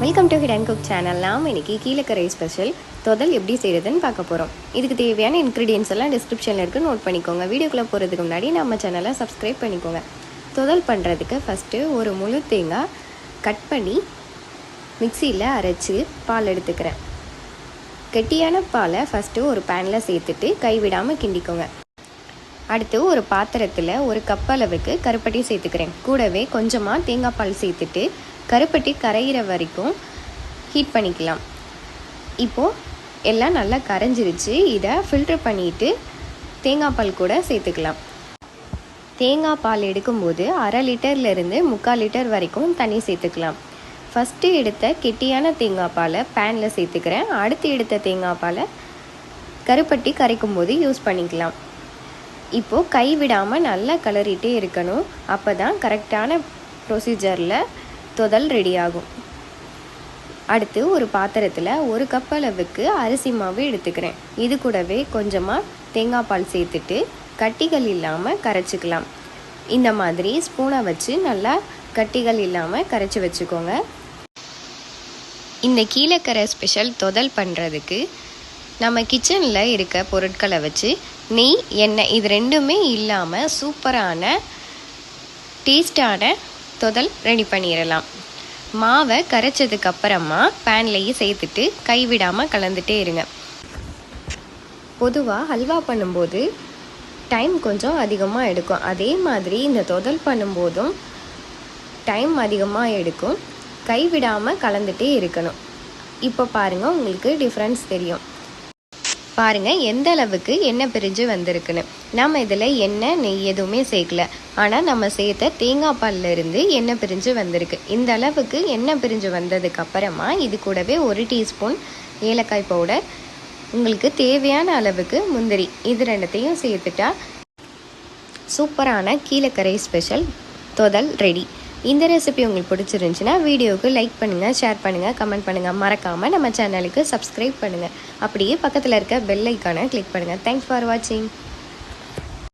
Welcome to hit and cook channel நாம் இன்னைக்கு Kilakarai special தொதல் எப்படி செய்கிறதுன்னு பார்க்க போகிறோம் இதுக்கு தேவையான இன்க்ரீடியன்ஸ் எல்லாம் டிஸ்கிரிப்ஷனில் இருக்குது நோட் பண்ணிக்கோங்க. வீடியோக்குள்ளே போகிறதுக்கு முன்னாடி நம்ம சேனலை சப்ஸ்கிரைப் பண்ணிக்கோங்க. தொதல் பண்ணுறதுக்கு ஃபஸ்ட்டு ஒரு முழு தேங்காய் கட் பண்ணி மிக்சியில் அரைச்சி பால் எடுத்துக்கிறேன். கெட்டியான பாலை ஃபஸ்ட்டு ஒரு பேனில் சேர்த்துட்டு கைவிடாமல் கிண்டிக்கோங்க. அடுத்து ஒரு பாத்திரத்தில் ஒரு கப் அளவுக்கு கருப்பட்டி சேர்த்துக்கிறேன். கூடவே கொஞ்சமாக தேங்காய் பால் சேர்த்துட்டு கருப்பட்டி கரையிற வரைக்கும் ஹீட் பண்ணிக்கலாம். இப்போது எல்லாம் நல்லா கரைஞ்சிருச்சு. இதை ஃபில்ட்ரு பண்ணிவிட்டு தேங்காய் பால் கூட சேர்த்துக்கலாம். தேங்காய் பால் எடுக்கும்போது அரை லிட்டர்லேருந்து முக்கால் லிட்டர் வரைக்கும் தண்ணி சேர்த்துக்கலாம். ஃபஸ்ட்டு எடுத்த கெட்டியான தேங்காய் பாலை பேனில் சேர்த்துக்கிறேன். அடுத்து எடுத்த தேங்காய் பாலை கருப்பட்டி கரைக்கும் போது யூஸ் பண்ணிக்கலாம். இப்போது கை விடாமல் நல்லா கலரிட்டே இருக்கணும். அப்போ தான் கரெக்டான ப்ரொசீஜரில் தொதல் ரெடி ஆகும் அடுத்து ஒரு பாத்திரத்தில் ஒரு கப் அளவுக்கு அரிசி மாவு எடுத்துக்கிறேன். இது கூடவே கொஞ்சமாக தேங்காய் பால் சேர்த்துட்டு கட்டிகள் இல்லாமல் கரைச்சிக்கலாம். இந்த மாதிரி ஸ்பூனை வச்சு நல்லா கட்டிகள் இல்லாமல் கரைச்சி வச்சுக்கோங்க. இந்த கீழக்கரை ஸ்பெஷல் தொதல் பண்ணுறதுக்கு நம்ம கிச்சனில் இருக்க பொருட்களை வச்சு நெய் எண்ணெய் இது ரெண்டுமே இல்லாமல் சூப்பரான டேஸ்டான தொதல் ரெடி பண்ணிடலாம் மாவை கரைச்சதுக்கு அப்புறமா பேன்லேயே சேர்த்துட்டு கைவிடாமல் கலந்துட்டே இருங்க. பொதுவாக ஹல்வா பண்ணும்போது டைம் கொஞ்சம் அதிகமாக எடுக்கும். அதே மாதிரி இந்த தொதல் பண்ணும்போதும் டைம் அதிகமாக எடுக்கும். கைவிடாமல் கலந்துட்டே இருக்கணும். இப்போ பாருங்கள் உங்களுக்கு டிஃப்ரென்ஸ் தெரியும். பாருங்கள் எந்த அளவுக்கு எண்ணெய் பிரிஞ்சு வந்திருக்குன்னு. நம்ம இதில் எண்ணெய் நெய் எதுவுமே சேர்க்கல. ஆனால் நம்ம சேர்த்த தேங்காய் பால்லேருந்து எண்ணெய் பிரிஞ்சு வந்திருக்கு. இந்த அளவுக்கு எண்ணெய் பிரிஞ்சு வந்ததுக்கு அப்புறமா இது கூடவே ஒரு டீஸ்பூன் ஏலக்காய் பவுடர். உங்களுக்கு தேவையான அளவுக்கு முந்திரி இது ரெண்டத்தையும் சேர்த்துட்டா சூப்பரான கீழக்கரை ஸ்பெஷல் தொதல் ரெடி. இந்த ரெசிபி உங்களுக்கு பிடிச்சிருந்துச்சுன்னா வீடியோவுக்கு லைக் பண்ணுங்கள் ஷேர் பண்ணுங்கள் கமெண்ட் பண்ணுங்கள் மறக்காமல் நம்ம சேனலுக்கு சப்ஸ்கிரைப் பண்ணுங்கள் அப்படியே பக்கத்தில் இருக்க பெல் ஐக்கானை கிளிக் பண்ணுங்கள் தேங்க்ஸ் ஃபார் வாட்சிங்